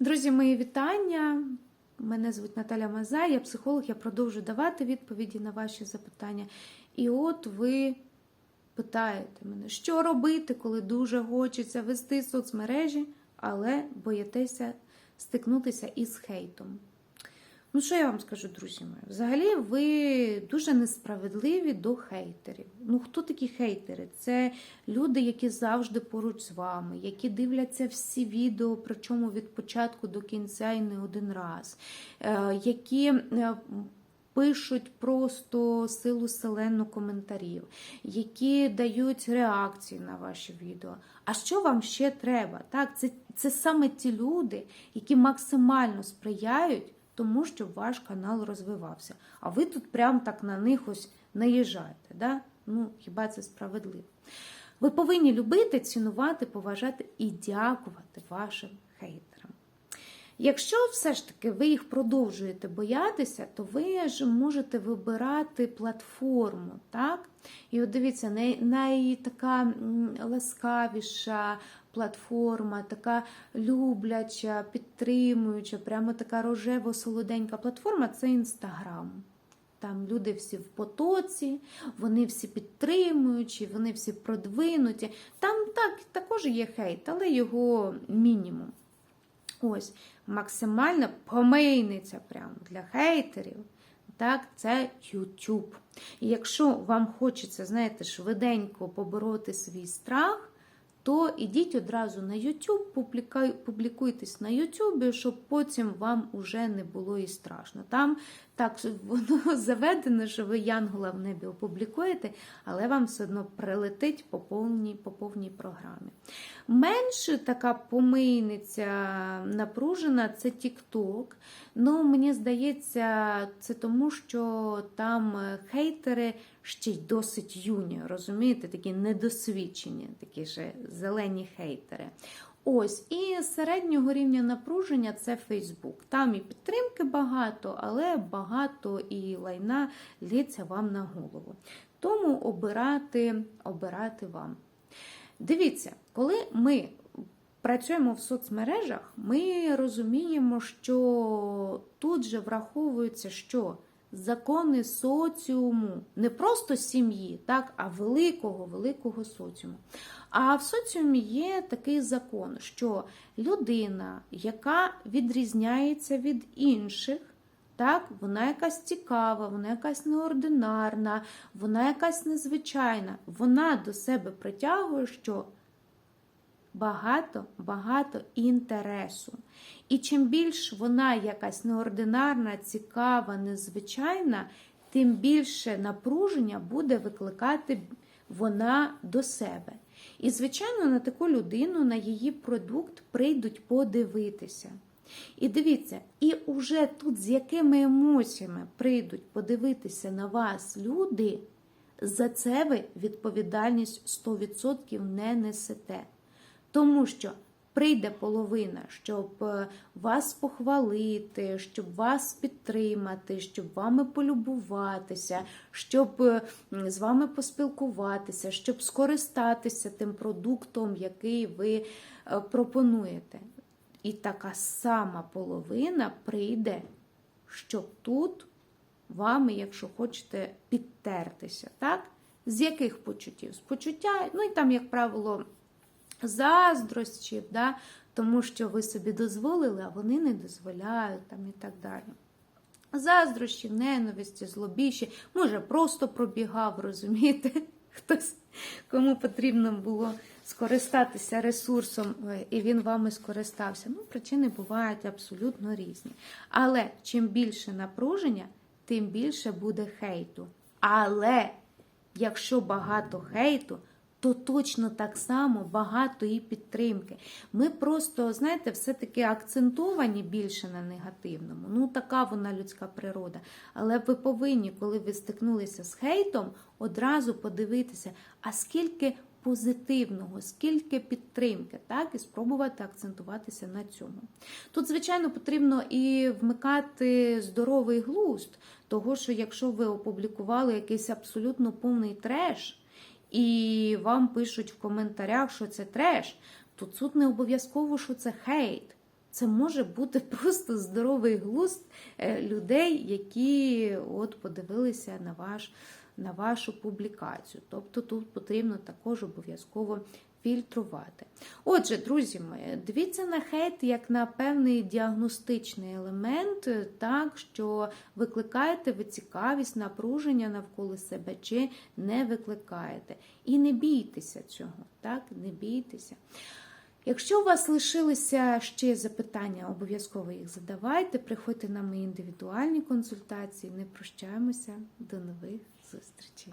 Друзі, мої вітання. Мене звуть Наталя Мазай, я психолог, я продовжу давати відповіді на ваші запитання. І от ви питаєте мене, що робити, коли дуже хочеться вести соцмережі, але боїтеся стикнутися із хейтом. Ну, що я вам скажу, друзі мої? Взагалі, ви дуже несправедливі до хейтерів. Ну, хто такі хейтери? Це люди, які завжди поруч з вами, які дивляться всі відео, причому від початку до кінця і не один раз, е, які е, пишуть просто силу селену коментарів, які дають реакції на ваші відео. А що вам ще треба? Так, це, це саме ті люди, які максимально сприяють тому, щоб ваш канал розвивався. А ви тут прям так на них ось наїжджаєте. Да? Ну, хіба це справедливо? Ви повинні любити, цінувати, поважати і дякувати вашим хейтерам. Якщо все ж таки ви їх продовжуєте боятися, то ви ж можете вибирати платформу, так? І от дивіться, най, най така ласкавіша платформа, така любляча, підтримуюча, прямо така рожево-солоденька платформа це Інстаграм. Там люди всі в потоці, вони всі підтримуючі, вони всі продвинуті. Там так, також є хейт, але його мінімум. Ось, максимальна помийниця прямо для хейтерів. Так, це YouTube. І якщо вам хочеться, знаєте, швиденько побороти свій страх, то ідіть одразу на YouTube, публікуй- публікуйтесь на YouTube, щоб потім вам уже не було і страшно. Там так воно заведено, що ви Янгола в небі опублікуєте, але вам все одно прилетить по повній, по повній програмі. Менше така помийниця напружена це TikTok. Ну, мені здається, це тому, що там е, хейтери ще й досить юні, розумієте, такі недосвідчені, такі ж зелені хейтери. Ось, і середнього рівня напруження це Фейсбук. Там і підтримки багато, але багато і лайна лється вам на голову. Тому обирати, обирати вам. Дивіться, коли ми працюємо в соцмережах, ми розуміємо, що тут же враховується, що закони соціуму, не просто сім'ї, так, а великого, великого соціуму. А в соціумі є такий закон, що людина, яка відрізняється від інших, так, вона якась цікава, вона якась неординарна, вона якась незвичайна. Вона до себе притягує, що багато, багато інтересу. І чим більш вона якась неординарна, цікава, незвичайна, тим більше напруження буде викликати вона до себе. І, звичайно, на таку людину, на її продукт прийдуть подивитися. І дивіться, і уже тут з якими емоціями прийдуть подивитися на вас люди, за це ви відповідальність 100% не несете. Тому що прийде половина, щоб е, вас похвалити, щоб вас підтримати, щоб вами полюбуватися, щоб е, з вами поспілкуватися, щоб скористатися тим продуктом, який ви е, пропонуєте. І така сама половина прийде, щоб тут вами, якщо хочете, підтертися. Так? З яких почуттів? З почуття, ну і там, як правило, заздрощів, да? тому що ви собі дозволили, а вони не дозволяють там і так далі. Заздрощі, ненависті, злобіші, може, просто пробігав, розумієте? Хтось, кому потрібно було скористатися ресурсом, е, і він вами скористався. Ну, причини бувають абсолютно різні. Але чим більше напруження, тим більше буде хейту. Але якщо багато хейту, то точно так само багато і підтримки. Ми просто, знаєте, все-таки акцентовані більше на негативному. Ну, така вона людська природа. Але ви повинні, коли ви стикнулися з хейтом, одразу подивитися, а скільки позитивного, скільки підтримки, так, і спробувати акцентуватися на цьому. Тут, звичайно, потрібно і вмикати здоровий глузд, того, що якщо ви опублікували якийсь абсолютно повний треш, і вам пишуть в коментарях, що це треш, то тут не обов'язково, що це хейт. Це може бути просто здоровий глузд е, людей, які от подивилися на ваш. На вашу публікацію. Тобто тут потрібно також обов'язково фільтрувати. Отже, друзі мої, дивіться на хейт як на певний діагностичний елемент, так що викликаєте ви цікавість, напруження навколо себе чи не викликаєте. І не бійтеся цього, так? Не бійтеся. Якщо у вас лишилися ще запитання, обов'язково їх задавайте. Приходьте на мої індивідуальні консультації. Не прощаємося. До нових зустрічей.